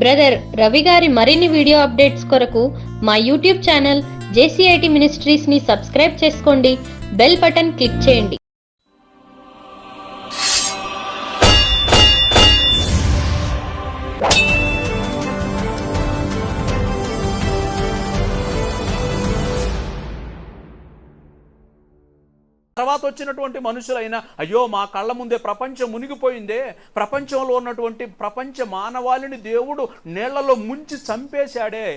Brother Ravi గారి మరిన్ని video updates కొరకు మా యూట్యూబ్ ఛానల్ జేసీఐటి మినిస్ట్రీస్ని సబ్స్క్రైబ్ చేసుకోండి. బెల్ బటన్ క్లిక్ చేయండి. తర్వాత వచ్చినటువంటి మనుషులైనా అయ్యో మా కళ్ళ ముందే ప్రపంచం మునిగిపోయిందే. ప్రపంచంలో ఉన్నటువంటి ప్రపంచ మానవాళిని దేవుడు నీళ్ళలో ముంచి చంపేశాడే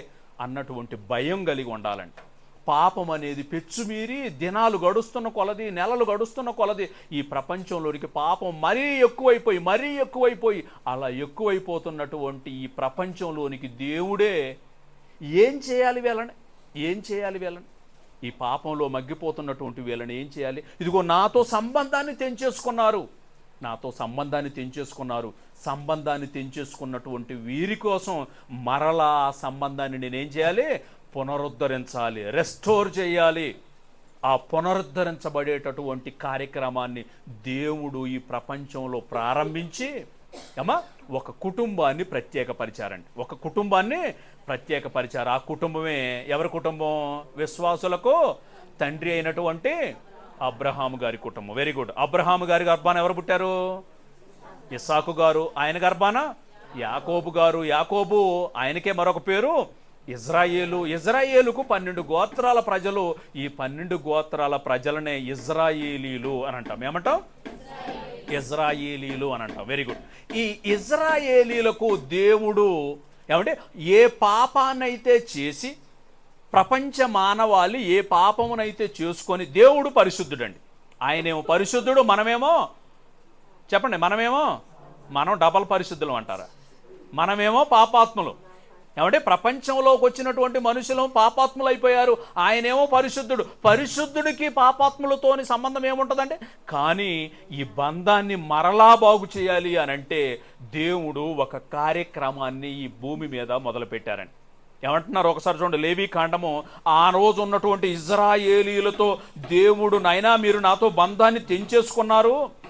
అన్నటువంటి భయం కలిగి ఉండాలండి. పాపం అనేది పెచ్చుమీరి దినాలు గడుస్తున్న కొలది నెలలు గడుస్తున్న కొలది ఈ ప్రపంచంలోనికి పాపం మరీ ఎక్కువైపోయి మరీ ఎక్కువైపోయి అలా ఎక్కువైపోతున్నటువంటి ఈ ప్రపంచంలోనికి దేవుడే ఏం చేయాలి వీళ్ళని? ఏం చేయాలి వీళ్ళని? ఈ పాపంలో మగ్గిపోతున్నటువంటి వీళ్ళని ఏం చేయాలి? ఇదిగో నాతో సంబంధాన్ని తెంచేసుకున్నారు. నాతో సంబంధాన్ని తెంచేసుకున్నారు. సంబంధాన్ని తెంచేసుకున్నటువంటి వీరి కోసం మరలా ఆ సంబంధాన్ని నేనేం చేయాలి? పునరుద్ధరించాలి. రెస్టోర్ చేయాలి. ఆ పునరుద్ధరించబడేటటువంటి కార్యక్రమాన్ని దేవుడు ఈ ప్రపంచంలో ప్రారంభించి ఏమా ఒక కుటుంబాన్ని ప్రత్యేకపరిచారండి ఒక కుటుంబాన్ని ప్రత్యేకపరిచారు ఆ కుటుంబమే ఎవరి కుటుంబం? విశ్వాసులకు తండ్రి అయినటువంటి అబ్రహాము గారి కుటుంబం. వెరీ గుడ్ అబ్రహాము గారి గర్భాన ఎవరు పుట్టారు? ఇస్సాకు గారు. ఆయన గర్భాన యాకోబు గారు. యాకోబు ఆయనకే మరొక పేరు ఇజ్రాయేలు. ఇజ్రాయేలుకు పన్నెండు గోత్రాల ప్రజలు. ఈ పన్నెండు గోత్రాల ప్రజలనే ఇజ్రాయేలీలు అని అంటాం. ఏమంటాం? ఇజ్రాయేలీలు అని అంటాం. వెరీ గుడ్ ఈ ఇజ్రాయేలీలకు దేవుడు ఏమంటే ఏ పాపాన్నైతే చేసి ప్రపంచ మానవాళి ఏ పాపమునైతే చేసుకొని దేవుడు పరిశుద్ధుడండి. ఆయనేమో పరిశుద్ధుడు మనమేమో చెప్పండి మనమేమో మనం డబల్ పరిశుద్ధులు అంటారా? మనమేమో పాపాత్ములు. ఏమంటే ప్రపంచంలోకి వచ్చినటువంటి మనుషులు పాపాత్ములు అయిపోయారు. ఆయనేమో పరిశుద్ధుడు. పరిశుద్ధుడికి పాపాత్ములతోని సంబంధం ఏముంటుందంటే కానీ ఈ బంధాన్ని మరలా బాగు చేయాలి అని అంటే దేవుడు ఒక కార్యక్రమాన్ని ఈ భూమి మీద మొదలుపెట్టారండి ఏమంటున్నారు ఒకసారి చూడండి లేవి కాండము. ఆ రోజు ఉన్నటువంటి ఇజ్రాయేలీలతో దేవుడు నైనా మీరు నాతో బంధాన్ని తెంచేసుకున్నారు?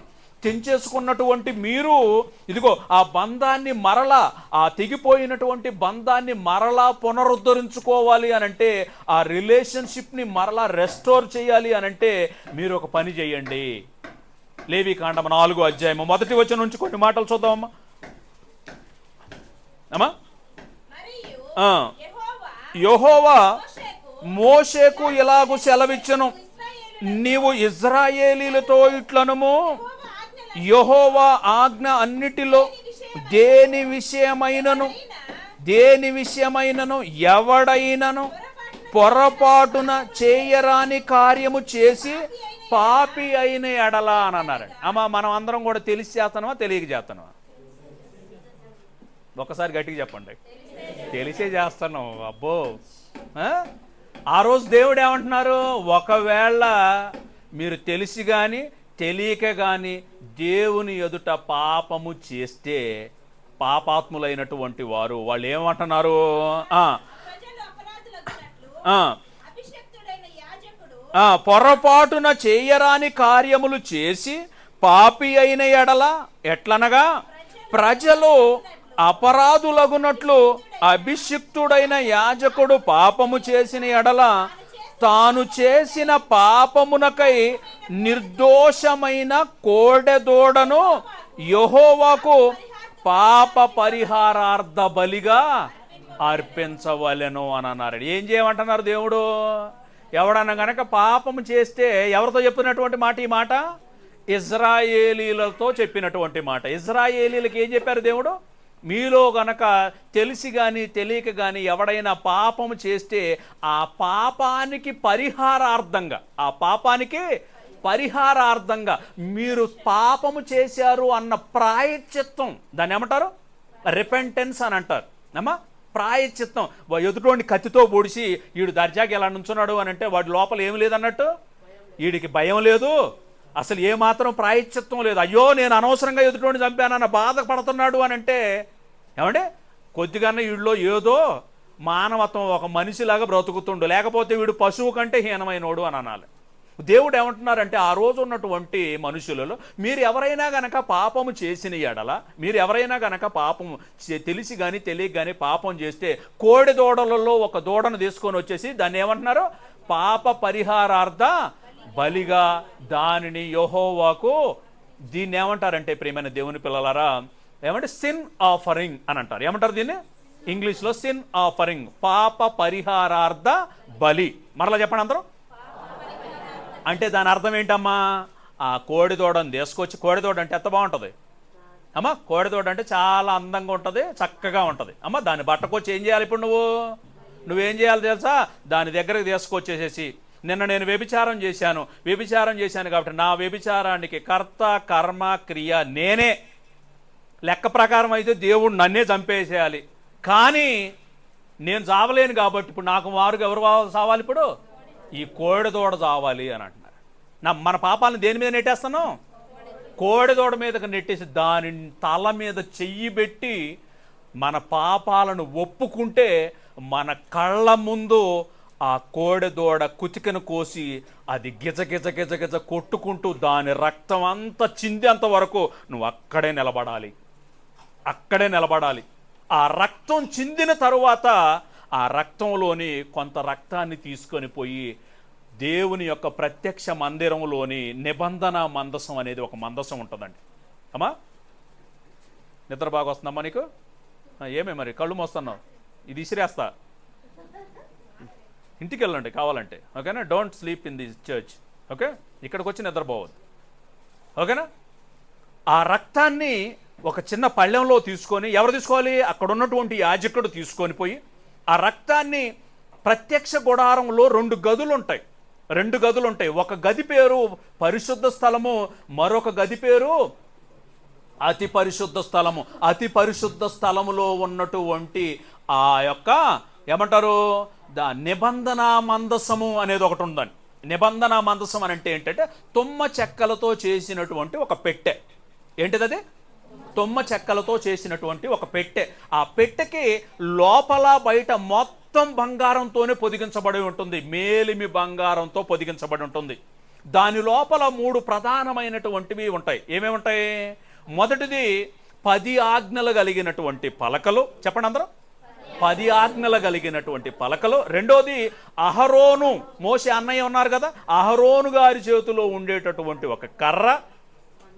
తెంచేసుకున్నటువంటి మీరు ఇదిగో ఆ బంధాన్ని మరలా ఆ తెగిపోయినటువంటి బంధాన్ని మరలా పునరుద్ధరించుకోవాలి అనంటే ఆ రిలేషన్షిప్ని మరలా రెస్టోర్ చేయాలి అని అంటే మీరు ఒక పని చేయండి. లేవి కాండం నాలుగో అధ్యాయము. మొదటి వచ్చిన నుంచి కొన్ని మాటలు చూద్దామమ్మా. అమ్మా? యహోవా మోషేకు మోషేకు ఇలాగు సెలవిచ్చను. నీవు ఇజ్రాయేలీలతో ఇట్లనము యహోవా ఆజ్ఞ అన్నిటిలో దేని విషయమైనను దేని విషయమైనను ఎవడైనను పొరపాటున చేయరాని కార్యము చేసి పాపి అయిన ఎడలా అని అన్నారు. అమ్మా మనం అందరం కూడా తెలిసి చేస్తానమా తెలియక చేస్తానమా ఒకసారి గట్టిగా చెప్పండి. తెలిసే చేస్తున్నాం అబ్బో. ఆ? రోజు దేవుడు ఏమంటున్నారు? ఒకవేళ మీరు తెలిసి కానీ తెలియక కానీ దేవుని ఎదుట పాపము చేస్తే పాపాత్ములైనటువంటి వారు వాళ్ళు ఏమంటున్నారు పొరపాటున చేయరాని కార్యములు చేసి పాపి అయిన ఎడల ఎట్లనగా? ప్రజలు అపరాధులగునట్లు అభిషిక్తుడైన యాజకుడు పాపము చేసిన ఎడల తాను చేసిన పాపమునకై నిర్దోషమైన కోడెదోడను యెహోవాకు పాప పరిహారార్థ బలిగా అర్పించవలెను అని అన్నారు. ఏం చేయమంటున్నారు దేవుడు? ఎవడన్నా గనక పాపం చేస్తే ఎవరితో చెప్పినటువంటి మాట ఈ మాట? ఇజ్రాయేలీలతో చెప్పినటువంటి మాట. ఇజ్రాయేలీలకు ఏం చెప్పారు దేవుడు? మీలో గనక తెలిసి కానీ తెలియక కానీ ఎవడైనా పాపము చేస్తే ఆ పాపానికి పరిహారార్థంగా ఆ పాపానికి పరిహారార్థంగా మీరు పాపము చేశారు అన్న ప్రాయశ్చిత్తం దాన్ని ఏమంటారు? రిపెంటెన్స్ అని అంటారు. అమ్మా ప్రాయశ్చిత్తం. వా- ఎదుటోడిని కత్తితో పొడిచి వీడు దర్జాకి ఎలా నుంచున్నాడు అని అంటే వాడి లోపల ఏం లేదన్నట్టు? వీడికి భయం లేదు. అసలు ఏమాత్రం ప్రాయశ్చిత్తం లేదు. అయ్యో నేను అనవసరంగా ఎదుటోడిని చంపానన్న బాధపడుతున్నాడు అని అంటే ఏమంటే కొద్దిగానే వీడిలో ఏదో మానవత్వం ఒక మనిషిలాగా బ్రతుకుతుండు. లేకపోతే వీడు పశువు కంటే హీనమైనోడు అని అనాలి. దేవుడు ఏమంటున్నారంటే ఆ రోజు ఉన్నటువంటి మనుషులలో మీరు ఎవరైనా గనక పాపము చేసిన ఎడల మీరు ఎవరైనా గనక పాపము తెలిసి కానీ తెలియక కానీ పాపం చేస్తే కోడి దూడలలో ఒక దూడను తీసుకొని వచ్చేసి దాన్ని ఏమంటున్నారు? పాప పరిహారార్థ బలిగా దానిని యహోవాకు దీన్ని ఏమంటారంటే ప్రియమైన దేవుని పిల్లలారా ఏమంటే సిన్ ఆఫరింగ్ అని అంటారు. ఏమంటారు దీన్ని? ఇంగ్లీష్లో సిన్ ఆఫరింగ్ పాప పరిహారార్థ బలి. మరలా చెప్పండి అందరూ. అంటే దాని అర్థం ఏంటమ్మా? ఆ కోడిదోడని తీసుకొచ్చి కోడిదోడ అంటే ఎంత బాగుంటుంది? అమ్మా కోడిదోడ అంటే చాలా అందంగా ఉంటుంది చక్కగా ఉంటుంది. అమ్మ దాన్ని బట్టకొచ్చి ఏం చేయాలి ఇప్పుడు నువ్వు? నువ్వేం చేయాలి తెలుసా? దాని దగ్గరకు తీసుకొచ్చేసేసి నిన్న నేను వ్యభిచారం చేశాను వ్యభిచారం చేశాను కాబట్టి నా వ్యభిచారానికి కర్త కర్మ క్రియ నేనే. లెక్క ప్రకారం అయితే దేవుడు నన్నే చంపేసేయాలి. కానీ నేను చావలేను కాబట్టి ఇప్పుడు నాకు మారుగా ఎవరు చావాలి ఇప్పుడు? ఈ కోడిదోడ చావాలి అని అంటున్నారు. నా మన పాపాలను దేని మీద నెట్టేస్తాను కోడిదోడ మీదకి నెట్టేసి దాని తల మీద చెయ్యి పెట్టి మన పాపాలను ఒప్పుకుంటే మన కళ్ళ ముందు ఆ కోడిదోడ కుతికను కోసి అది గిజ గిజ గిజ గిజ కొట్టుకుంటూ దాని రక్తం అంతా చిందేంత వరకు నువ్వు అక్కడే నిలబడాలి. అక్కడే నిలబడాలి. ఆ రక్తం చిందిన తరువాత ఆ రక్తంలోని కొంత రక్తాన్ని తీసుకొని పోయి దేవుని యొక్క ప్రత్యక్ష మందిరంలోని నిబంధన మందసం అనేది ఒక మందసం ఉంటుందండి. అమ్మా? నిద్ర బాగా వస్తుందమ్మా నీకు? ఏమే మరి? కళ్ళు మోస్తున్నావు. ఇది ఇసిరేస్తా. ఇంటికి వెళ్ళండి కావాలంటే. ఓకేనా? Don't sleep in the church okay? ఇక్కడికి వచ్చి నిద్రపోవద్దు. ఓకేనా? ఆ రక్తాన్ని ఒక చిన్న పళ్ళెంలో తీసుకొని ఎవరు తీసుకోవాలి? అక్కడ ఉన్నటువంటి యాజకుడు తీసుకొని పోయి ఆ రక్తాన్ని ప్రత్యక్ష గుడారంలో రెండు గదులు ఉంటాయి రెండు గదులు ఉంటాయి ఒక గది పేరు పరిశుద్ధ స్థలము మరొక గది పేరు అతి పరిశుద్ధ స్థలము. అతి పరిశుద్ధ స్థలములో ఉన్నటువంటి ఆ యొక్క ఏమంటారు? దా నిబంధన మందసము అనేది ఒకటి ఉందని నిబంధన మందసం అని అంటే ఏంటంటే తుమ్మ చెక్కలతో చేసినటువంటి ఒక పెట్టె. ఏంటిది అది తుమ్మ చెక్కలతో చేసినటువంటి ఒక పెట్టె. ఆ పెట్టెకి లోపల బయట మొత్తం బంగారంతోనే పొదిగించబడి ఉంటుంది. మేలిమి బంగారంతో పొదిగించబడి ఉంటుంది. దాని లోపల మూడు ప్రధానమైనటువంటివి ఉంటాయి. ఏమేమి ఉంటాయి? మొదటిది పది ఆజ్ఞలు కలిగినటువంటి పలకలు. చెప్పండి అందరూ. పది ఆజ్ఞలు కలిగినటువంటి పలకలు. రెండోది అహరోను. మోసే అన్నయ్య ఉన్నారు కదా అహరోను గారి చేతిలో ఉండేటటువంటి ఒక కర్ర.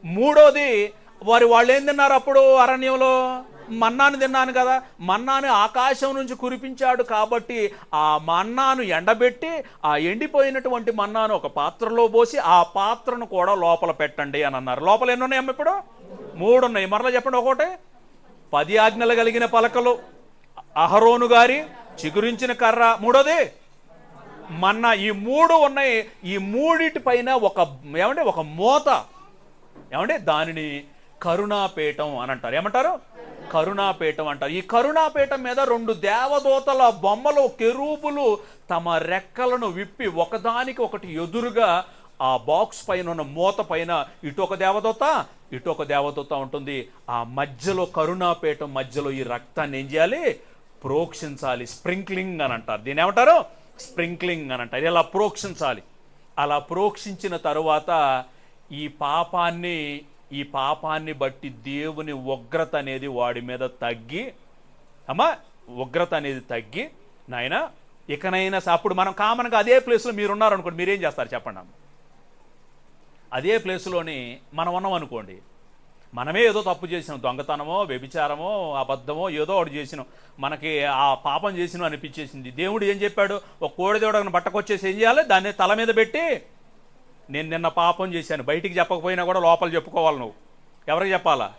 మూడోది వారి వాళ్ళు ఏం తిన్నారు అప్పుడు అరణ్యంలో? మన్నాను తిన్నాను కదా. మన్నాను ఆకాశం నుంచి కురిపించాడు కాబట్టి ఆ మన్నాను ఎండబెట్టి ఆ ఎండిపోయినటువంటి మన్నాను ఒక పాత్రలో పోసి ఆ పాత్రను కూడా లోపల పెట్టండి అని అన్నారు. లోపల ఎన్ని ఉన్నాయమ్మ ఇప్పుడు? మూడు ఉన్నాయి మరలా చెప్పండి ఒకటి. పది ఆజ్ఞలు కలిగిన పలకలు అహరోను గారి చిగురించిన కర్ర. మూడోది మన్నా ఈ మూడు ఉన్నాయి. ఈ మూడిటి పైన ఒక ఏమంటే ఒక మూత. ఏమంటే దానిని కరుణాపీఠం అని అంటారు. ఏమంటారు? కరుణాపీఠం అంటారు. ఈ కరుణాపీఠం మీద రెండు దేవదూతల బొమ్మలు కెరూపులు తమ రెక్కలను విప్పి ఒకదానికి ఒకటి ఎదురుగా ఆ బాక్స్ పైన ఉన్న మూత పైన ఇటు ఒక దేవదూత ఇటు ఒక దేవదూత ఉంటుంది. ఆ మధ్యలో కరుణాపీఠం మధ్యలో ఈ రక్తాన్ని ఏం చేయాలి? ప్రోక్షించాలి. స్ప్రింక్లింగ్ అని అంటారు. దీని ఏమంటారు? స్ప్రింక్లింగ్ అని అంటారు. ఇలా ప్రోక్షించాలి. అలా ప్రోక్షించిన తరువాత ఈ పాపాన్ని ఈ పాపాన్ని బట్టి దేవుని ఉగ్రత అనేది వాడి మీద తగ్గి అమ్మా ఉగ్రత అనేది తగ్గి నాయన ఇకనైనా అప్పుడు మనం కామన్గా అదే ప్లేస్లో మీరు ఉన్నారనుకోండి మీరేం చేస్తారు చెప్పండి అమ్మ? అదే ప్లేస్లోని మనం ఉన్నాం అనుకోండి మనమే ఏదో తప్పు చేసినాం దొంగతనమో వ్యభిచారమో అబద్ధమో ఏదో ఒకటి చేసినాం మనకి ఆ పాపం చేసినాం అనిపించేసింది. దేవుడు ఏం చెప్పాడు? ఒక కోడిదేవుడు బట్టకొచ్చేసి ఏం చేయాలి? దాన్ని తల మీద పెట్టి నేను నిన్న పాపం చేశాను. బయటికి చెప్పకపోయినా కూడా లోపల చెప్పుకోవాలి నువ్వు. ఎవరికి చెప్పాలా?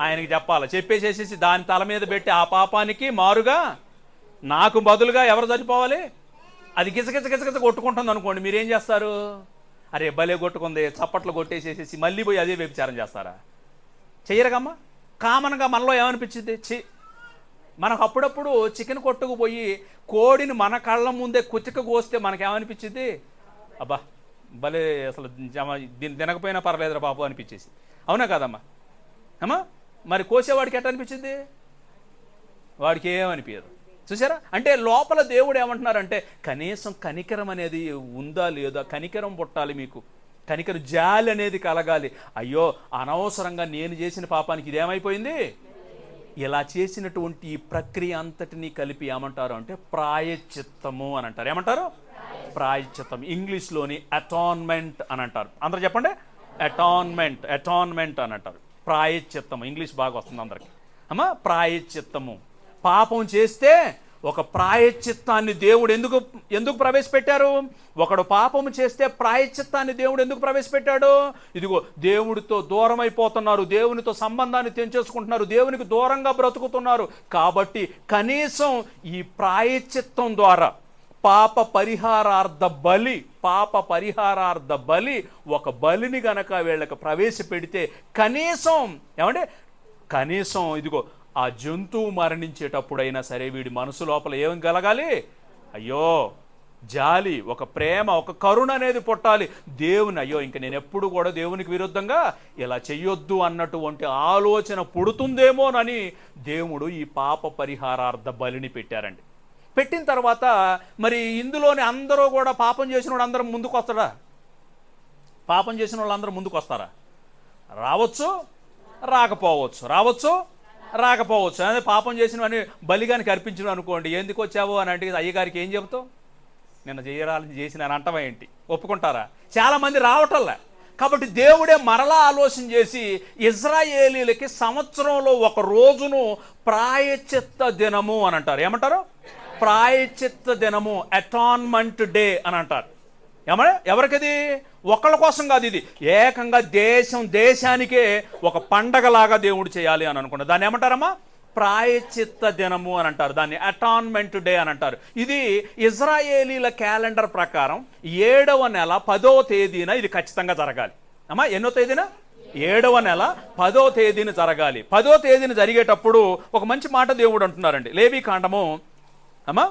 ఆయనకి చెప్పాలా? చెప్పేసేసేసి దాని తల మీద పెట్టి ఆ పాపానికి మారుగా నాకు బదులుగా ఎవరు చనిపోవాలి అది గిజగిజ గిజగిజ కొట్టుకుంటుంది అనుకోండి మీరేం చేస్తారు? అరే భలే కొట్టుకుంది. చప్పట్లు కొట్టేసేసేసి మళ్ళీ పోయి అదే వ్యభిచారం చేస్తారా? చెయ్యరుగమ్మా. కామన్గా మనలో ఏమనిపించింది? చి మనకు అప్పుడప్పుడు చికెన్ కొట్టుకుపోయి కోడిని మన కళ్ళ ముందే కుతిక కోస్తే మనకేమనిపించింది? అబ్బా! భలే అసలు దీన్ని తినకపోయినా పర్లేదురా బాబు అనిపించేసి. అవునా కాదమ్మా? అమ్మా మరి కోసేవాడికి ఎట్లా అనిపించింది? వాడికి ఏమనిపించదు చూసారా? అంటే లోపల దేవుడు ఏమంటున్నారంటే కనీసం కనికరం అనేది ఉందా లేదా? కనికరం పుట్టాలి మీకు. కనికరం జాలి అనేది కలగాలి. అయ్యో అనవసరంగా నేను చేసిన పాపానికి ఇదేమైపోయింది? ఇలా చేసినటువంటి ఈ ప్రక్రియ అంతటినీ కలిపి ఏమంటారు అంటే ప్రాయచిత్తము అని అంటారు. ఏమంటారు? ప్రాయచిత్తం ఇంగ్లీష్లోని అటాన్మెంట్ అని అంటారు. అందరు చెప్పండి? అటాన్మెంట్ అటాన్మెంట్ అని అంటారు. ప్రాయచిత్తము ఇంగ్లీష్ బాగా వస్తుంది అందరికి. అమ్మా ప్రాయచిత్తము పాపం చేస్తే ఒక ప్రాయచిత్తాన్ని దేవుడు ఎందుకు ఎందుకు ప్రవేశపెట్టారు? ఒకడు పాపము చేస్తే ప్రాయచిత్తాన్ని దేవుడు ఎందుకు ప్రవేశపెట్టాడు? ఇదిగో దేవుడితో దూరం అయిపోతున్నారు దేవునితో సంబంధాన్ని తెంచేసుకుంటున్నారు దేవునికి దూరంగా బ్రతుకుతున్నారు. కాబట్టి కనీసం ఈ ప్రాయచిత్తం ద్వారా పాప పరిహారార్థ బలి పాప పరిహారార్థ బలి ఒక బలిని గనక వీళ్ళకి ప్రవేశపెడితే కనీసం ఏమంటే కనీసం ఇదిగో ఆ జంతువు మరణించేటప్పుడైనా సరే వీడి మనసు లోపల ఏం కలగాలి? అయ్యో జాలి ఒక ప్రేమ ఒక కరుణ అనేది పుట్టాలి. దేవుని అయ్యో ఇంక నేను ఎప్పుడు కూడా దేవునికి విరుద్ధంగా ఇలా చెయ్యొద్దు అన్నటువంటి ఆలోచన పుడుతుందేమోనని దేవుడు ఈ పాప పరిహారార్థ బలిని పెట్టారండి. పెట్టిన తర్వాత మరి ఇందులోని అందరూ కూడా పాపం చేసిన వాడు అందరం ముందుకు వస్తాడా? పాపం చేసిన వాళ్ళందరూ ముందుకు వస్తారా? రావచ్చు రాకపోవచ్చు. రావచ్చు రాకపోవచ్చు. అదే పాపం చేసినవని బలిగానికి అర్పించడం అనుకోండి. ఎందుకు వచ్చావు అని అంటే అయ్యగారికి ఏం చెబుతావు? నిన్న చేయరాలని చేసిన అని అంటవా ఏంటి? ఒప్పుకుంటారా? చాలామంది రావటంలే. కాబట్టి దేవుడే మరలా ఆలోచన చేసి ఇజ్రాయేలీలకి సంవత్సరంలో ఒక రోజును ప్రాయచిత్త దినము అని అంటారు. ఏమంటారు? ప్రాయచిత్త దినము అటాన్మెంట్ డే అని అంటారు. ఏమన్నా ఎవరికది? ఒకళ్ళ కోసం కాదు ఇది. ఏకంగా దేశం దేశానికే ఒక పండగలాగా దేవుడు చేయాలి అని అనుకున్నారు దాన్ని ఏమంటారమ్మా? ప్రాయచిత్త దినము అని అంటారు. దాన్ని అటాన్మెంట్ డే అని అంటారు. ఇది ఇజ్రాయేలీల క్యాలెండర్ ప్రకారం ఏడవ నెల పదో తేదీన ఇది ఖచ్చితంగా జరగాలి. అమ్మా ఎన్నో తేదీన? ఏడవ నెల పదో తేదీన జరగాలి. పదో తేదీన జరిగేటప్పుడు ఒక మంచి మాట దేవుడు అంటున్నారండి. లేవి కాండము అమ్మా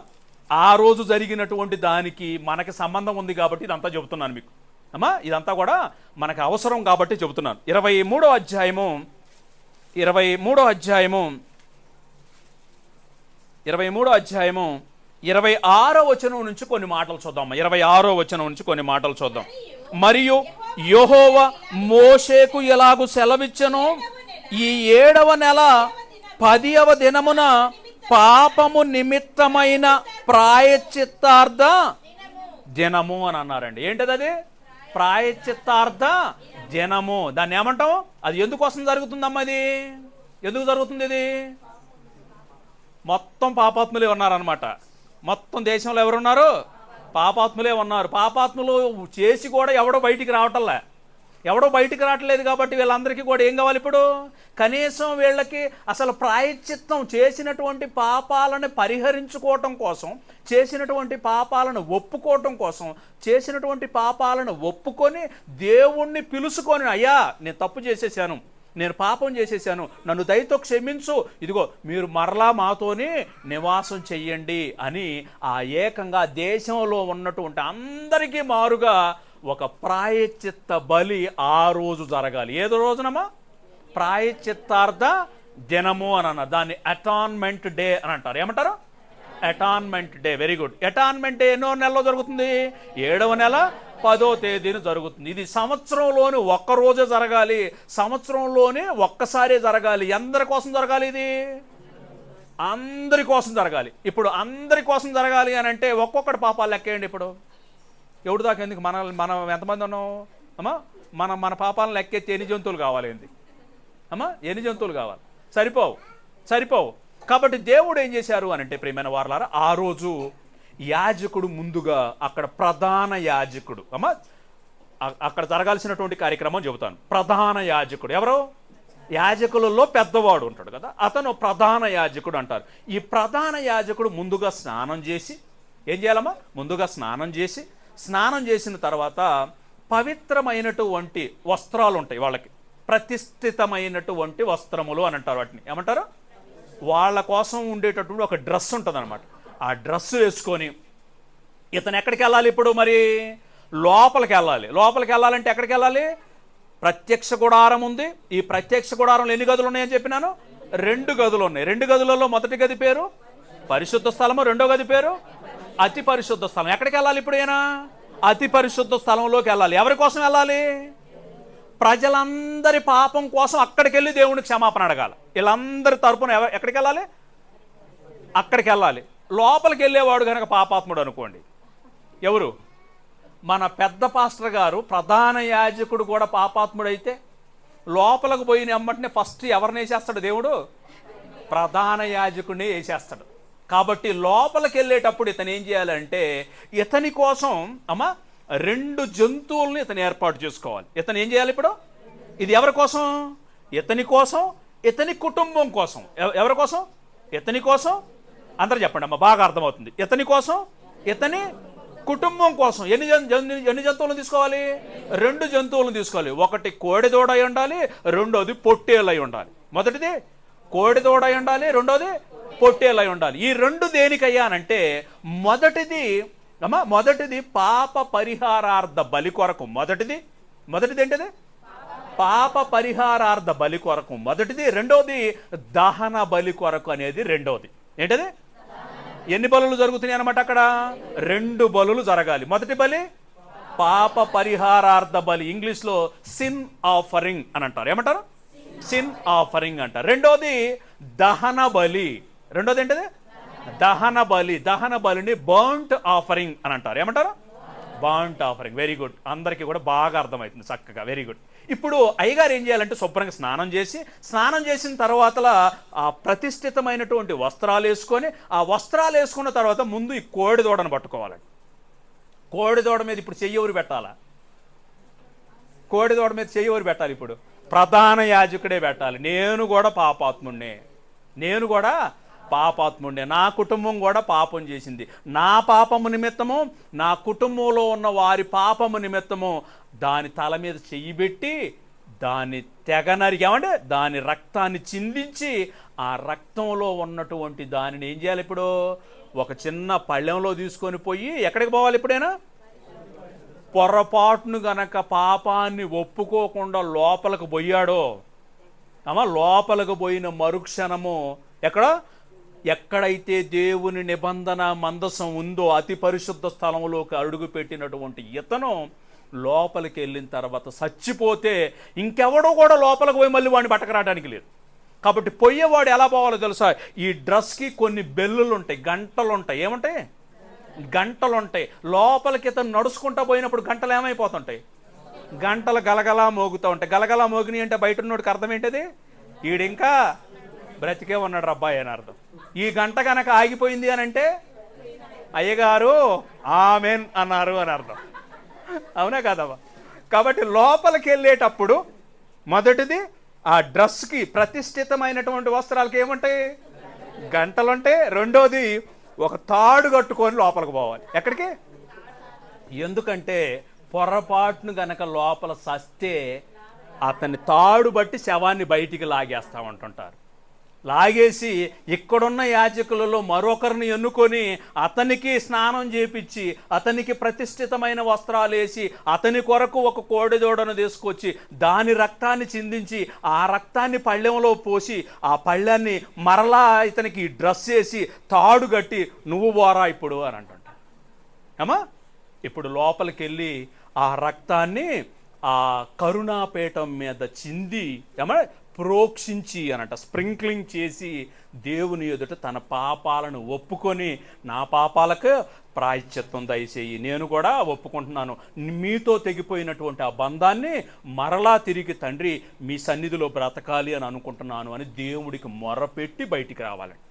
ఆ రోజు జరిగినటువంటి దానికి మనకి సంబంధం ఉంది కాబట్టి ఇదంతా చెబుతున్నాను మీకు. అమ్మా ఇదంతా కూడా మనకు అవసరం కాబట్టి చెబుతున్నాను. ఇరవై మూడో అధ్యాయము ఇరవై మూడో అధ్యాయము ఇరవై మూడో అధ్యాయము ఇరవై ఆరో వచనం నుంచి కొన్ని మాటలు చూద్దాం ఇరవై ఆరో వచనం నుంచి కొన్ని మాటలు చూద్దాం. మరియు యోహోవ మోషేకు ఎలాగు సెలవిచ్చను? ఈ ఏడవ నెల పదియవ దినమున పాపము నిమిత్తమైన ప్రాయచిత్తార్థ జనము అని అన్నారండి. ఏంటది అది? ప్రాయచిత్తార్థ జనము. దాన్ని ఏమంటాం అది ఎందుకోసం జరుగుతుందమ్మా ఇది? ఎందుకు జరుగుతుంది ఇది? మొత్తం పాపాత్ములే ఉన్నారనమాట మొత్తం దేశంలో ఎవరున్నారు? పాపాత్ములే ఉన్నారు. పాపాత్ములు చేసి కూడా ఎవడో బయటికి రావటంలే. ఎవడో బయటికి రావట్లేదు కాబట్టి వీళ్ళందరికీ కూడా ఏం కావాలి ఇప్పుడు? కనీసం వీళ్ళకి అసలు ప్రాయశ్చిత్తం చేసినటువంటి పాపాలను పరిహరించుకోవటం కోసం చేసినటువంటి పాపాలను ఒప్పుకోవటం కోసం చేసినటువంటి పాపాలను ఒప్పుకొని దేవుణ్ణి పిలుచుకొని అయ్యా నేను తప్పు చేసేసాను. నేను పాపం చేసేసాను. నన్ను దయతో క్షమించు. ఇదిగో మీరు మరలా మాతోనే నివాసం చెయ్యండి అని ఆ ఏకంగా దేశంలో ఉన్నటువంటి అందరికీ మారుగా ఒక ప్రాయచిత్త బలి ఆ రోజు జరగాలి. ఏదో రోజునమ్మా? ప్రాయచిత్తార్థ దినము అని అన్న. దాన్ని అటాన్మెంట్ డే అని అంటారు. ఏమంటారు? Atonement day. Very good. Atonement day ఎన్నో నెలలో జరుగుతుంది? ఏడవ నెల పదో తేదీన జరుగుతుంది. ఇది సంవత్సరంలోని ఒక్కరోజే జరగాలి. సంవత్సరంలోనే ఒక్కసారే జరగాలి. ఎందరి కోసం జరగాలి ఇది? అందరి కోసం జరగాలి. ఇప్పుడు అందరి కోసం జరగాలి అని అంటే ఒక్కొక్కటి పాపాలు లెక్కేయండి ఇప్పుడు. ఎవడు దాకా ఎందుకు? మన మనం ఎంతమంది ఉన్నాం అమ్మా మన మన పాపాలను లెక్కెత్తి ఎన్ని జంతువులు కావాలి ఏంది? అమ్మా ఎన్ని జంతువులు కావాలి? సరిపోవు సరిపోవు. కాబట్టి దేవుడు ఏం చేశారు అని అంటే ప్రియమైన వారలారా ఆ రోజు యాజకుడు ముందుగా అక్కడ ప్రధాన యాజకుడు అమ్మా అక్కడ జరగాల్సినటువంటి కార్యక్రమం చెబుతాను. ప్రధాన యాజకుడు ఎవరు? యాజకులలో పెద్దవాడు ఉంటాడు కదా అతను ప్రధాన యాజకుడు అంటారు. ఈ ప్రధాన యాజకుడు ముందుగా స్నానం చేసి ఏం చేయాలమ్మా? ముందుగా స్నానం చేసి స్నానం చేసిన తర్వాత పవిత్రమైనటువంటి వస్త్రాలు ఉంటాయి వాళ్ళకి. ప్రతిష్ఠితమైనటువంటి వస్త్రములు అని అంటారు వాటిని. ఏమంటారు? వాళ్ళ కోసం ఉండేటటువంటి ఒక డ్రెస్ ఉంటుంది ఆ డ్రెస్ వేసుకొని ఇతను ఎక్కడికి వెళ్ళాలి ఇప్పుడు మరి? లోపలికి వెళ్ళాలి. లోపలికి వెళ్ళాలంటే ఎక్కడికి వెళ్ళాలి? ప్రత్యక్ష గుడారం ఉంది. ఈ ప్రత్యక్ష గుడారంలో ఎన్ని గదులు ఉన్నాయని చెప్పినాను? రెండు గదులు ఉన్నాయి. రెండు గదులలో మొదటి గది పేరు? పరిశుద్ధ స్థలము. రెండో గది పేరు? అతి పరిశుద్ధ స్థలం. ఎక్కడికి వెళ్ళాలి ఇప్పుడు ఈయన? అతి పరిశుద్ధ స్థలంలోకి వెళ్ళాలి. ఎవరి కోసం వెళ్ళాలి? ప్రజలందరి పాపం కోసం అక్కడికి వెళ్ళి దేవుని క్షమాపణ అడగాలి. వీళ్ళందరి తరపున ఎక్కడికి వెళ్ళాలి? అక్కడికి వెళ్ళాలి. లోపలికి వెళ్ళేవాడు కనుక పాపాత్ముడు అనుకోండి. ఎవరు? మన పెద్ద పాస్టర్ గారు ప్రధాన యాజకుడు కూడా పాపాత్ముడైతే లోపలకు పోయిన ఎమ్మటినే ఫస్ట్ ఎవరిని వేసేస్తాడు దేవుడు? ప్రధాన యాజకుడిని వేసేస్తాడు. కాబట్టి లోపలికి వెళ్ళేటప్పుడు ఇతను ఏం చేయాలంటే ఇతని కోసం అమ్మా రెండు జంతువుల్ని ఇతను ఏర్పాటు చేసుకోవాలి. ఇతను ఏం చేయాలి ఇప్పుడు? ఇది ఎవరి కోసం? ఇతని కోసం ఇతని కుటుంబం కోసం. ఎవ- ఎవరి కోసం? ఇతని కోసం. అందరు చెప్పండి అమ్మా బాగా అర్థమవుతుంది. ఇతని కోసం ఇతని కుటుంబం కోసం. ఎన్ని ఎన్ని జంతువులను తీసుకోవాలి? రెండు జంతువులను తీసుకోవాలి. ఒకటి కోడిదూడ అయి ఉండాలి రెండోది పొట్టేలు అయి ఉండాలి. మొదటిది కోడిదూడ అయి ఉండాలి రెండోది పొట్టేలా ఉండాలి. ఈ రెండు దేనికయ్యానంటే మొదటిది అమ్మా మొదటిది పాప పరిహారార్థ బలి కొరకు. మొదటిది మొదటిది ఏంటిది? పాప పరిహారార్థ బలి కొరకు. మొదటిది రెండోది దహన బలి కొరకు అనేది రెండోది. ఏంటది? ఎన్ని బలులు జరుగుతున్నాయి అనమాట అక్కడ? రెండు బలులు జరగాలి. మొదటి బలి పాప పరిహారార్థ బలి. ఇంగ్లీష్లో సిన్ ఆఫరింగ్ అని అంటారు. ఏమంటారు? సిన్ ఆఫరింగ్ అంటారు. రెండోది దహన బలి. రెండోది ఏంటిది? దహన బలి. దహన బలిని బర్ంట్ ఆఫరింగ్ అని అంటారు. ఏమంటారు? బాంట్ ఆఫరింగ్ వెరీ గుడ్ అందరికీ కూడా బాగా అర్థమవుతుంది చక్కగా. వెరీ గుడ్ ఇప్పుడు అయ్యగారు ఏం చేయాలంటే శుభ్రంగా స్నానం చేసి స్నానం చేసిన తర్వాత ఆ ప్రతిష్ఠితమైనటువంటి వస్త్రాలు వేసుకొని ఆ వస్త్రాలు వేసుకున్న తర్వాత ముందు ఈ కోడి దూడను పట్టుకోవాలండి కోడి దూడ మీద ఇప్పుడు చెయ్యి పెట్టాలా? కోడి దూడ మీద చెయ్యి పెట్టాలి ఇప్పుడు? ప్రధాన యాజకుడే పెట్టాలి. నేను కూడా పాపాత్ముణ్ణి. నేను కూడా పాపాత్ముడే. నా కుటుంబం కూడా పాపం చేసింది. నా పాపము నిమిత్తము నా కుటుంబంలో ఉన్న వారి పాపము నిమిత్తము దాని తల మీద చెయ్యి పెట్టి దాన్ని తెగ నరికామంటే దాని రక్తాన్ని చిందించి ఆ రక్తంలో ఉన్నటువంటి దానిని ఏం చేయాలి ఇప్పుడు? ఒక చిన్న పళ్ళెంలో తీసుకొని పోయి ఎక్కడికి పోవాలి ఇప్పుడైనా పొరపాటును గనక పాపాన్ని ఒప్పుకోకుండా లోపలికి పోయాడో అమ్మ లోపలికి పోయిన మరుక్షణము ఎక్కడ? ఎక్కడైతే దేవుని నిబంధన మందసం ఉందో అతి పరిశుద్ధ స్థలంలోకి అడుగుపెట్టినటువంటి ఇతను లోపలికి వెళ్ళిన తర్వాత చచ్చిపోతే ఇంకెవడో కూడా లోపలికి పోయి మళ్ళీ వాడిని పట్టకరావడానికి లేదు. కాబట్టి పోయేవాడు ఎలా పోవాలో తెలుసా? ఈ డ్రెస్కి కొన్ని బెల్లులు ఉంటాయి గంటలు ఉంటాయి ఏమంటాయి గంటలు ఉంటాయి లోపలికి ఇతను నడుచుకుంటా పోయినప్పుడు గంటలు ఏమైపోతుంటాయి? గంటలు గలగలా మోగుతూ ఉంటాయి. గలగలా మోగినాయి అంటే బయట ఉన్నోడికి అర్థం ఏంటది? ఈడింకా బ్రతికే ఉన్నాడు అబ్బాయి అని అర్థం. ఈ గంట కనుక ఆగిపోయింది అని అంటే అయ్యగారు ఆమెన్ అన్నారు అని అర్థం. అవునా కదవా కాబట్టి లోపలికి వెళ్ళేటప్పుడు మొదటిది ఆ డ్రెస్కి ప్రతిష్ఠితమైనటువంటి వస్త్రాలకి ఏముంటాయి? గంటలుంటాయి రెండోది ఒక తాడు కట్టుకొని లోపలికి పోవాలి. ఎక్కడికి? ఎందుకంటే పొరపాటును గనక లోపల సస్తే అతని తాడు బట్టి శవాన్ని బయటికి లాగేస్తూ ఉంటుంటారు. లాగేసి ఇక్కడున్న యాజకులలో మరొకరిని ఎన్నుకొని అతనికి స్నానం చేపించి అతనికి ప్రతిష్ఠితమైన వస్త్రాలు వేసి అతని కొరకు ఒక కోడిదోడను తీసుకొచ్చి దాని రక్తాన్ని చిందించి ఆ రక్తాన్ని పళ్ళెంలో పోసి ఆ పళ్ళాన్ని మరలా ఇతనికి డ్రెస్ వేసి తాడు కట్టి నువ్వు పోరా ఇప్పుడు అని అంటుంట ఏమా? ఇప్పుడు లోపలికి వెళ్ళి ఆ రక్తాన్ని ఆ కరుణాపీఠం మీద చింది ఏమా? ప్రోక్షించి అనట స్ప్రింక్లింగ్ చేసి దేవుని ఎదుట తన పాపాలను ఒప్పుకొని నా పాపాలకు ప్రాయశ్చిత్తం దయచేయి నేను కూడా ఒప్పుకుంటున్నాను. మీతో తెగిపోయినటువంటి ఆ బంధాన్ని మరలా తిరిగి తండ్రి మీ సన్నిధిలో బ్రతకాలి అని అనుకుంటున్నాను అని దేవుడికి మొరపెట్టి బయటికి రావాలండి.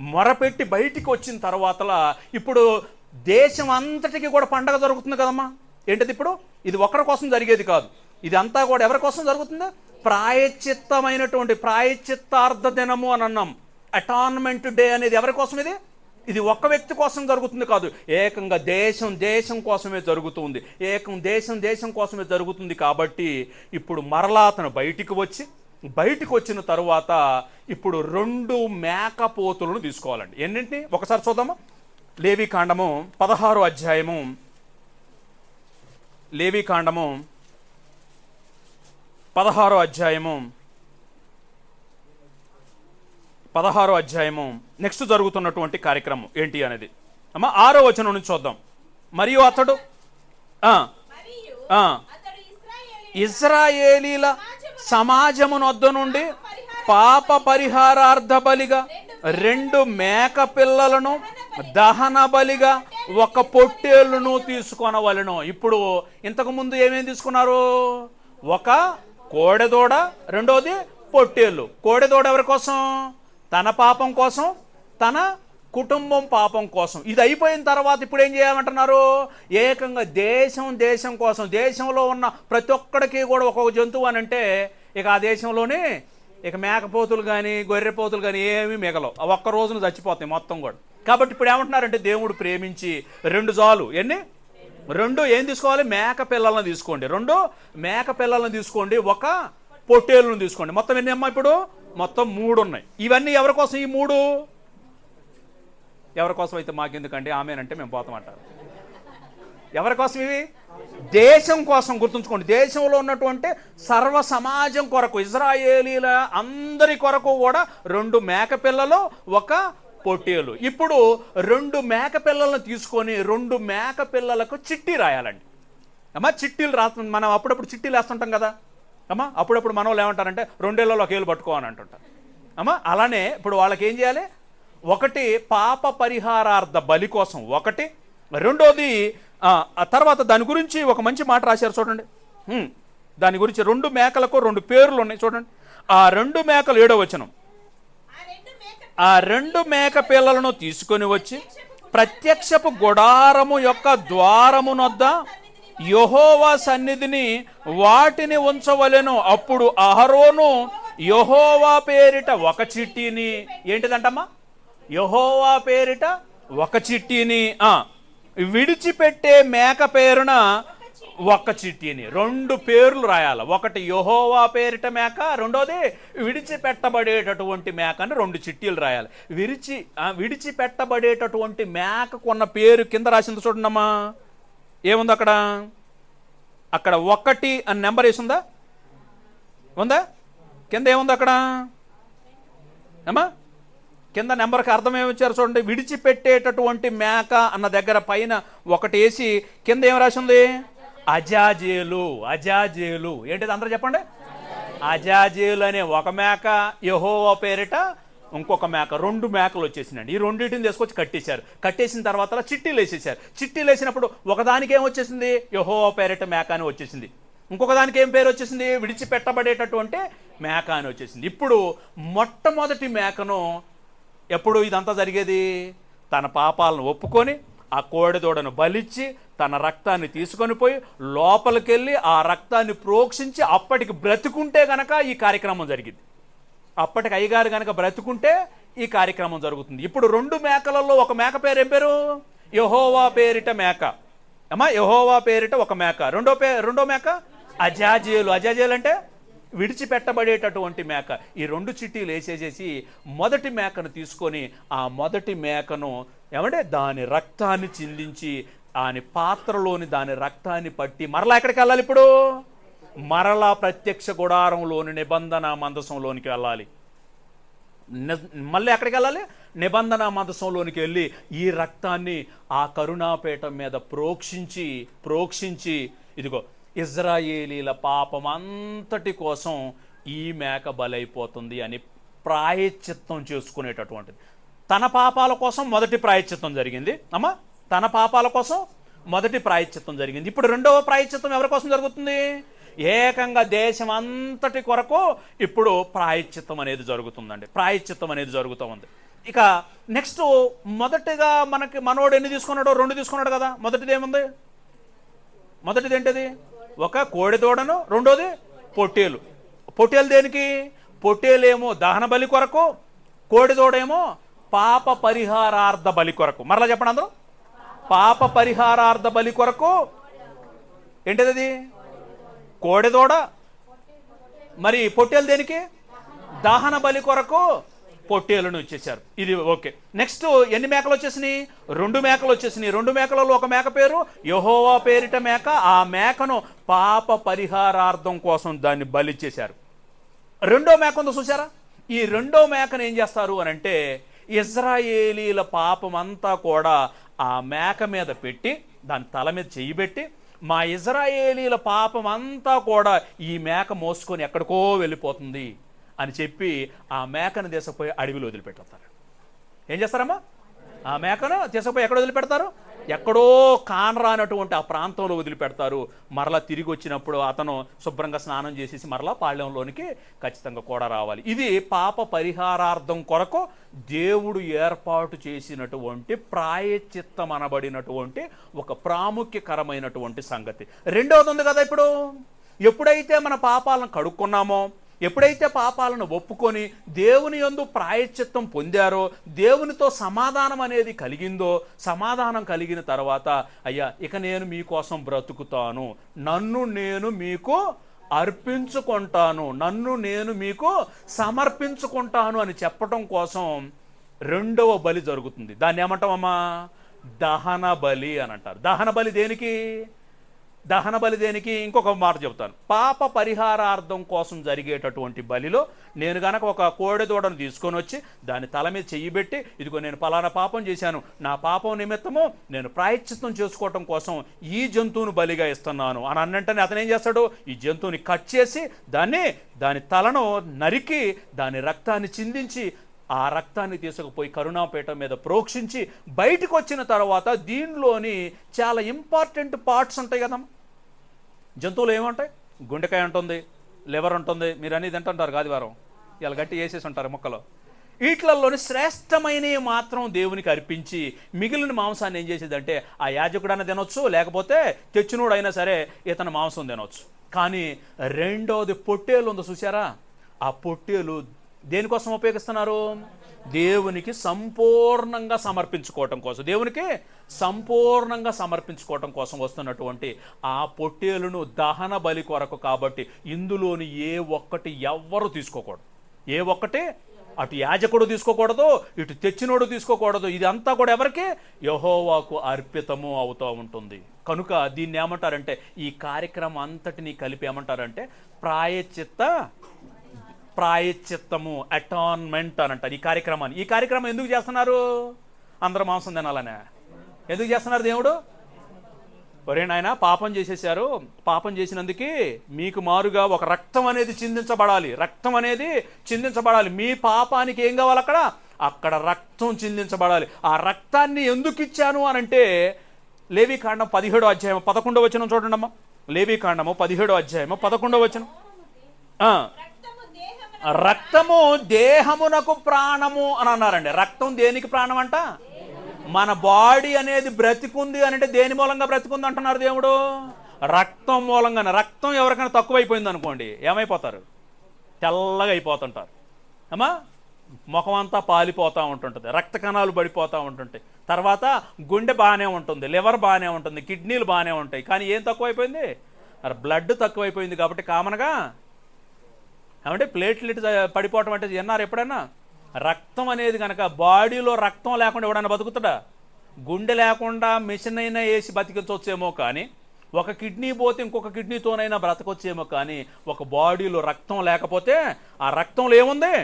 మొరపెట్టి బయటికి వచ్చిన తర్వాతలా ఇప్పుడు దేశం అంతటికి కూడా పండగ జరుగుతుంది కదమ్మా. ఏంటది ఇప్పుడు? ఇది ఒకరి కోసం జరిగేది కాదు. ఇది అంతా కూడా ఎవరి కోసం జరుగుతుంది? ప్రాయచిత్తమైనటువంటి ప్రాయచిత్తార్థ దినము అని అన్నాం. అటాన్మెంట్ డే అనేది ఎవరి కోసం ఇది? ఇది ఒక్క వ్యక్తి కోసం జరుగుతుంది కాదు. ఏకంగా దేశం దేశం కోసమే జరుగుతుంది. ఏకం దేశం దేశం కోసమే జరుగుతుంది కాబట్టి ఇప్పుడు మరలా అతను బయటికి వచ్చి బయటికి వచ్చిన తరువాత ఇప్పుడు రెండు మేకపోతులను తీసుకోవాలండి. ఎన్నింటిని? ఒకసారి చూద్దామా? లేవి కాండము పదహారు అధ్యాయము. లేవికాండము కాండము పదహారో అధ్యాయము. పదహారో అధ్యాయము. నెక్స్ట్ జరుగుతున్నటువంటి కార్యక్రమం ఏంటి అనేది. అమ్మ ఆరో వచనం నుంచి చూద్దాం. మరియు అతడు ఆ, సమాజమున ఆ, ఇజ్రాయేలీల సమాజమునొద్ద నుండి పాప పరిహారార్థ బలిగా రెండు మేక పిల్లలను దహన బలిగా ఒక పొట్టేళ్ళును తీసుకొనవలను. ఇప్పుడు ఇంతకుముందు ఏమేమి తీసుకున్నారు? ఒక కోడెదూడ రెండోది పొట్టేళ్ళు. కోడెదూడ ఎవరి కోసం? తన పాపం కోసం తన కుటుంబం పాపం కోసం. ఇది అయిపోయిన తర్వాత ఇప్పుడు ఏం చేయమంటున్నారు ఏకంగా దేశం దేశం కోసం దేశంలో ఉన్న ప్రతి ఒక్కడికి కూడా ఒక్కొక్క జంతువు అని అంటే ఇక ఆ దేశంలోనే ఇక మేకపోతులు కానీ గొర్రెపోతులు కానీ ఏమీ మిగలవు. ఒక్క రోజున చచ్చిపోతాయి మొత్తం కూడా. కాబట్టి ఇప్పుడు ఏమంటున్నారంటే దేవుడు ప్రేమించి రెండు జాలు. ఎన్ని? రెండు ఏం తీసుకోవాలి? మేక పిల్లలను తీసుకోండి. రెండు మేక పిల్లలను తీసుకోండి. ఒక పొట్టేలును తీసుకోండి. మొత్తం ఎన్ని అమ్మా ఇప్పుడు? మొత్తం మూడు ఉన్నాయి. ఇవన్నీ ఎవరి కోసం ఈ మూడు? ఎవరి కోసం అయితే మాకెందుకండి? ఆమెనంటే మేము పోతామంటారు ఎవరి కోసం ఇవి? దేశం కోసం గుర్తుంచుకోండి. దేశంలో ఉన్నటువంటి సర్వ సమాజం కొరకు ఇజ్రాయేలీల అందరి కొరకు కూడా రెండు మేక పిల్లలు ఒక పొట్టేలు ఇప్పుడు రెండు మేక పిల్లలను తీసుకొని రెండు మేక పిల్లలకు చిట్టి రాయాలండి. అమ్మా చిట్టీలు రాస్తు మనం అప్పుడప్పుడు చిట్టీలు వేస్తుంటాం కదా. అమ్మా అప్పుడప్పుడు మనం వాళ్ళు ఏమంటారంటే రెండేళ్ళలో ఒక ఏళ్ళు అంటుంటారు. అమ్మా అలానే ఇప్పుడు వాళ్ళకి ఏం చేయాలి? ఒకటి పాప పరిహారార్థ బలి కోసం ఒకటి. రెండోది ఆ, తర్వాత దాని గురించి ఒక మంచి మాట రాశారు చూడండి. దాని గురించి రెండు మేకలకు రెండు పేర్లు ఉన్నాయి చూడండి. ఆ రెండు మేకలు ఏడో వచనం. ఆ రెండు మేక పిల్లలను తీసుకొని వచ్చి ప్రత్యక్షపు గుడారము యొక్క ద్వారమునొద్ద యహోవా సన్నిధిని వాటిని ఉంచవలెను. అప్పుడు అహరోను యహోవా పేరిట ఒక చిట్టిని ఏంటిదంటమ్మా? యహోవా పేరిట ఒక చిట్టిని విడిచిపెట్టే మేక పేరున ఒక్క చిట్టిని రెండు పేర్లు రాయాలి. ఒకటి యహోవా పేరిట మేక రెండోది విడిచిపెట్టబడేటటువంటి మేక అని రెండు చిట్టీలు రాయాలి. విడిచి ఆ, విడిచిపెట్టబడేటటువంటి మేకకు ఉన్న పేరు కింద రాసింది చూడండమ్మా. ఏముంది అక్కడ? అక్కడ ఒకటి అని నెంబర్ వేసిందా? ఉందా? కింద ఏముంది అక్కడ? అమ్మా కింద నెంబర్కి అర్థం ఏమిచ్చారు చూడండి. విడిచిపెట్టేటటువంటి మేక అన్న దగ్గర పైన ఒకటి వేసి కింద ఏం రాసింది? Azazel Azazel. ఏంటిది అందరూ చెప్పండి? అజాజేలు అనే ఒక మేక యహోవా పేరిట ఇంకొక మేక రెండు మేకలు వచ్చేసినాయండి. ఈ రెండింటిని తీసుకొచ్చి కట్టేశారు. కట్టేసిన తర్వాత చిట్టీలు వేసేసారు చిట్టీలు వేసినప్పుడు ఒకదానికి ఏం వచ్చేసింది? యహోవా పేరిట మేక అని వచ్చేసింది. ఇంకొక దానికి ఏం పేరు వచ్చేసింది? విడిచిపెట్టబడేటటువంటి మేక అని వచ్చేసింది. ఇప్పుడు మొట్టమొదటి మేకను ఎప్పుడు ఇదంతా జరిగేది? తన పాపాలను ఒప్పుకొని ఆ కోడెదూడను బలిచ్చి తన రక్తాన్ని తీసుకొని పోయి లోపలికెళ్ళి ఆ రక్తాన్ని ప్రోక్షించి అప్పటికి బ్రతుకుంటే గనక ఈ కార్యక్రమం జరిగింది. అప్పటికి అయ్యగారు గనక బ్రతుకుంటే ఈ కార్యక్రమం జరుగుతుంది. ఇప్పుడు రెండు మేకలలో ఒక మేక పేరు ఏం పేరు? యహోవా పేరిట మేక. అమ్మా యహోవా పేరిట ఒక మేక. రెండో పే రెండో మేక? అజాజేలు అజాజేలు అంటే? విడిచిపెట్టబడేటటువంటి మేక. ఈ రెండు చిట్టీలు వేసేసేసి మొదటి మేకను తీసుకొని ఆ మొదటి మేకను ఏమంటే దాని రక్తాన్ని చిందించి దాని పాత్రలోని దాని రక్తాన్ని పట్టి మరలా ఎక్కడికి వెళ్ళాలి ఇప్పుడు? మరలా ప్రత్యక్ష గుడారంలోని నిబంధన మందసంలోనికి వెళ్ళాలి. ని- మళ్ళీ ఎక్కడికి వెళ్ళాలి? నిబంధన మందసంలోనికి వెళ్ళి ఈ రక్తాన్ని ఆ కరుణాపీఠం మీద ప్రోక్షించి ప్రోక్షించి ఇదిగో ఇజ్రాయేలీల పాపం అంతటి కోసం ఈ మేక బలైపోతుంది అని ప్రాయశ్చిత్తం చేసుకునేటటువంటిది. తన పాపాల కోసం మొదటి ప్రాయశ్చిత్తం జరిగింది. అమ్మా తన పాపాల కోసం మొదటి ప్రాయశ్చిత్తం జరిగింది. ఇప్పుడు రెండవ ప్రాయశ్చిత్తం ఎవరి కోసం జరుగుతుంది? ఏకంగా దేశం అంతటి కొరకు ఇప్పుడు ప్రాయశ్చిత్తం అనేది జరుగుతుందండి. ప్రాయశ్చిత్తం అనేది జరుగుతూ ఉంది. ఇక నెక్స్ట్ మొదటిగా మనకి మనోడు ఎన్ని తీసుకున్నాడో? రెండు తీసుకున్నాడు కదా. మొదటిది ఏముంది? మొదటిది ఏంటిది? ఒక కోడిదూడను రెండోది పొట్టేలు. పొట్టేలు దేనికి? పొట్టేలేమో దహన బలి కొరకు కోడిదూడేమో పాప పరిహారార్థ బలి కొరకు. మరలా చెప్పండి అందరూ. పాప పరిహారార్థ బలి కొరకు. ఏంటిది అది కోడి మరి పొట్టేలు దేనికి? దహన బలి కొరకు. పొట్టేలను ఇచ్చేశారు ఇది ఓకే. నెక్స్ట్ ఎన్ని మేకలు వచ్చేసినాయి? రెండు మేకలు వచ్చేసినాయి. రెండు మేకలలో ఒక మేక పేరు యహోవా పేరిట మేక. ఆ మేకను పాప పరిహారార్థం కోసం దాన్ని బలిచ్చేశారు రెండో మేక ఉందో చూసారా ఈ రెండో మేకను ఏం చేస్తారు అని అంటే ఇజ్రాయేలీల పాపం అంతా కూడా ఆ మేక మీద పెట్టి దాని తల మీద చెయ్యి పెట్టి మా ఇజ్రాయేలీల పాపం అంతా కూడా ఈ మేక మోసుకొని ఎక్కడికో వెళ్ళిపోతుంది. అని చెప్పి ఆ మేకను తీసుకుపోయి అడవిలో వదిలిపెట్టేస్తారు. ఏం చేస్తారమ్మా? ఆ మేకను తీసుకుపోయి ఎక్కడ వదిలిపెడతారు? ఎక్కడో కానరానటువంటి ఆ ప్రాంతంలో వదిలిపెడతారు. మరలా తిరిగి వచ్చినప్పుడు అతను శుభ్రంగా స్నానం చేసేసి మరలా పాళ్యంలోనికి ఖచ్చితంగా కూడా రావాలి. ఇది పాప పరిహారార్థం కొరకు దేవుడు ఏర్పాటు చేసినటువంటి ప్రాయచిత్తం అనబడినటువంటి ఒక ప్రాముఖ్యకరమైనటువంటి సంగతి. రెండవది ఉంది కదా ఇప్పుడు. ఎప్పుడైతే మన పాపాలను కడుక్కున్నామో ఎప్పుడైతే పాపాలను ఒప్పుకొని దేవుని యందు ప్రాయశ్చిత్తం పొందారో దేవునితో సమాధానం అనేది కలిగిందో సమాధానం కలిగిన తర్వాత అయ్యా ఇక నేను మీకోసం బ్రతుకుతాను. నన్ను నేను మీకు అర్పించుకుంటాను. నన్ను నేను మీకు సమర్పించుకుంటాను అని చెప్పటం కోసం రెండవ బలి జరుగుతుంది. దాన్ని ఏమంటామమ్మా? దహన బలి అని అంటారు. దహన బలి దేనికి? దహన బలి దేనికి ఇంకొక మాట చెబుతాను. పాప పరిహారార్థం కోసం జరిగేటటువంటి బలిలో నేను గనక ఒక కోడె దూడను తీసుకొని వచ్చి దాని తల మీద చెయ్యి పెట్టి ఇదిగో నేను పలానా పాపం చేశాను నా పాపం నిమిత్తము నేను ప్రాయశ్చిత్తం చేసుకోవటం కోసం ఈ జంతువును బలిగా ఇస్తున్నాను అని అన్నంటనే అతను ఏం చేస్తాడు? ఈ జంతువుని కట్ చేసి దాన్ని దాని తలను నరికి దాని రక్తాన్ని చిందించి ఆ రక్తాన్ని తీసుకుపోయి కరుణాపేట మీద ప్రోక్షించి బయటకు వచ్చిన తర్వాత దీనిలోని చాలా ఇంపార్టెంట్ పార్ట్స్ ఉంటాయి కదమ్మా. జంతువులు ఏముంటాయి? గుండెకాయ ఉంటుంది లివర్ ఉంటుంది మీరు అనేది తింటుంటారు గాదివారం ఇలా గట్టి వేసేసి ఉంటారు మొక్కలో. వీటిలలోని శ్రేష్టమైనవి మాత్రం దేవునికి అర్పించి మిగిలిన మాంసాన్ని ఏం చేసేదంటే ఆ యాజకుడైనా తినొచ్చు లేకపోతే తెచ్చినోడైనా సరే ఇతను మాంసం తినొచ్చు. కానీ రెండోది పొట్టేలు ఉందో చూసారా ఆ పొట్టేలు దేనికోసం ఉపయోగిస్తున్నారు? దేవునికి సంపూర్ణంగా సమర్పించుకోవటం కోసం దేవునికి సంపూర్ణంగా సమర్పించుకోవటం కోసం వస్తున్నటువంటి ఆ పొట్టేలును దహన బలి కొరకు కాబట్టి ఇందులోని ఏ ఒక్కటి ఎవ్వరు తీసుకోకూడదు. ఏ ఒక్కటి అటు యాజకుడు తీసుకోకూడదు ఇటు తెచ్చినోడు తీసుకోకూడదు. ఇదంతా కూడా ఎవరికి? యహోవాకు అర్పితము అవుతూ ఉంటుంది. కనుక దీన్ని ఏమంటారంటే ఈ కార్యక్రమం అంతటిని కలిపి ఏమంటారంటే ప్రాయచిత్త ప్రాయశ్చిత్తము అటాన్మెంట్ అని అంటారు ఈ కార్యక్రమాన్ని. ఈ కార్యక్రమం ఎందుకు చేస్తున్నారు? అందరూ మాంసం తినాలనే. ఎందుకు చేస్తున్నారు దేవుడు? ఒరే నాయన పాపం చేసేసారు పాపం చేసినందుకు మీకు మారుగా ఒక రక్తం అనేది చిందించబడాలి. రక్తం అనేది చిందించబడాలి. మీ పాపానికి ఏం కావాలి అక్కడ? అక్కడ రక్తం చిందించబడాలి. ఆ రక్తాన్ని ఎందుకు ఇచ్చాను అని అంటే లేవికాండం పదిహేడో అధ్యాయం పదకొండో వచనం చూడండి అమ్మా లేవికాండము పదిహేడో అధ్యాయము పదకొండో వచనం. రక్తము దేహమునకు ప్రాణము అని అన్నారండి. రక్తం దేనికి ప్రాణం అంట మన బాడీ అనేది బ్రతికుంది అని అంటే దేని మూలంగా బ్రతికుంది అంటున్నారు దేవుడు? రక్తం మూలంగానే. రక్తం ఎవరికైనా తక్కువైపోయింది అనుకోండి ఏమైపోతారు? తెల్లగా అయిపోతుంటారు. అమ్మా ముఖం అంతా పాలిపోతూ ఉంటుంటుంది రక్త కణాలు పడిపోతూ ఉంటుంటాయి. తర్వాత గుండె బాగానే ఉంటుంది లివర్ బాగానే ఉంటుంది కిడ్నీలు బాగానే ఉంటాయి. కానీ ఏం తక్కువైపోయింది? బ్లడ్ తక్కువైపోయింది కాబట్టి కామన్గా ఏమంటే ప్లేట్లెట్ పడిపోవటం అంటే విన్నారు ఎప్పుడైనా రక్తం అనేది కనుక బాడీలో రక్తం లేకుండా ఎవడన్నా బతుకుతాడా? గుండె లేకుండా మిషన్ అయినా వేసి బతికించవచ్చేమో కానీ ఒక కిడ్నీ పోతే ఇంకొక కిడ్నీతోనైనా బ్రతకొచ్చేమో కానీ ఒక బాడీలో రక్తం లేకపోతే ఆ రక్తంలో ఏముంది?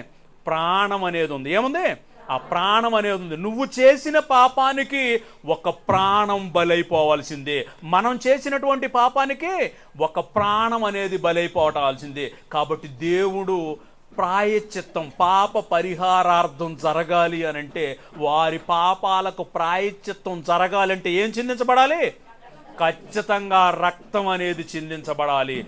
ప్రాణం అనేది ఉంది. ఏముంది? ఆ ప్రాణం అనేది ఉంది. నువ్వు చేసిన పాపానికి ఒక ప్రాణం బలైపోవాల్సిందే. మనం చేసినటువంటి పాపానికి ఒక ప్రాణం అనేది బలైపోవటాల్సిందే. కాబట్టి దేవుడు ప్రాయశ్చిత్తం పాప పరిహారార్థం జరగాలి అని అంటే వారి పాపాలకు ప్రాయశ్చిత్తం జరగాలంటే ఏం చిందించబడాలి? ఖచ్చితంగా రక్తం అనేది చిందించబడాలి.